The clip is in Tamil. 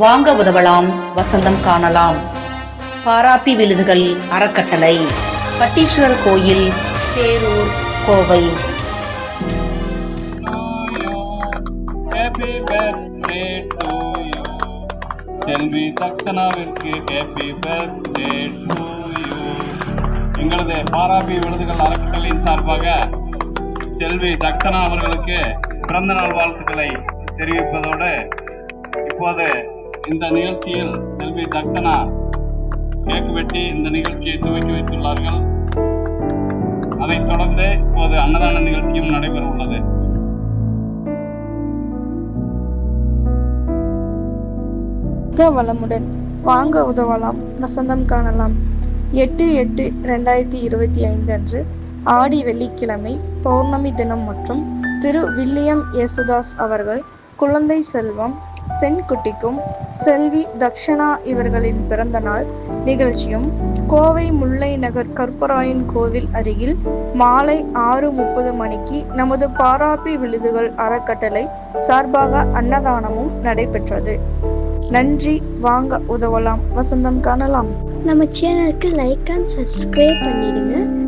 வாங்க உதவலாம் வசந்தம் காணலாம். பாராப்பி விழுதுகள் அறக்கட்டளை. பட்டீஸ்வரர் கோயில் Therur Kovai. Happy birthday to you Selvi சக்சனாவிற்கு happy birthday to you எங்களது பாராபி விருதுகள் அறக்கட்டளையின் சார்பாக செல்வி சக்சனா அவர்களுக்கு பிறந்தநாள் வாழ்த்துக்களை தெரிவிப்பதோடு இப்போது இந்த நிகழ்ச்சியில் செல்வி சக்சனா கேக் வெட்டி இந்த நிகழ்ச்சியை துவக்கி வைத்துள்ளார்கள். அதைத் தொடர்ந்து இப்போது அன்னதான நிகழ்ச்சியும் நடைபெற உள்ளது. வளமுடன் வாங்க உதவலாம் வசந்தம் காணலாம். எட்டு எட்டு ரெண்டாயிரத்தி இருபத்தி ஐந்து அன்று ஆடி வெள்ளிக்கிழமை பௌர்ணமி தினம் மற்றும் திரு வில்லியம் யேசுதாஸ் அவர்கள் குழந்தை செல்வம் சென்குட்டிக்கும் செல்வி தக்ஷணா இவர்களின் பிறந்த நாள் நிகழ்ச்சியும் கோவை முல்லை நகர் கற்பராயன் கோவில் அருகில் மாலை ஆறு முப்பது மணிக்கு நமது பாராப்பி விழுதுகள் அறக்கட்டளை சார்பாக அன்னதானமும் நடைபெற்றது. நன்றி வாங்க உதவலாம். வசந்தம் காணலாம். நம்ம சேனலுக்கு லைக் அண்ட் சப்ஸ்கிரைப் பண்ணிடுங்க.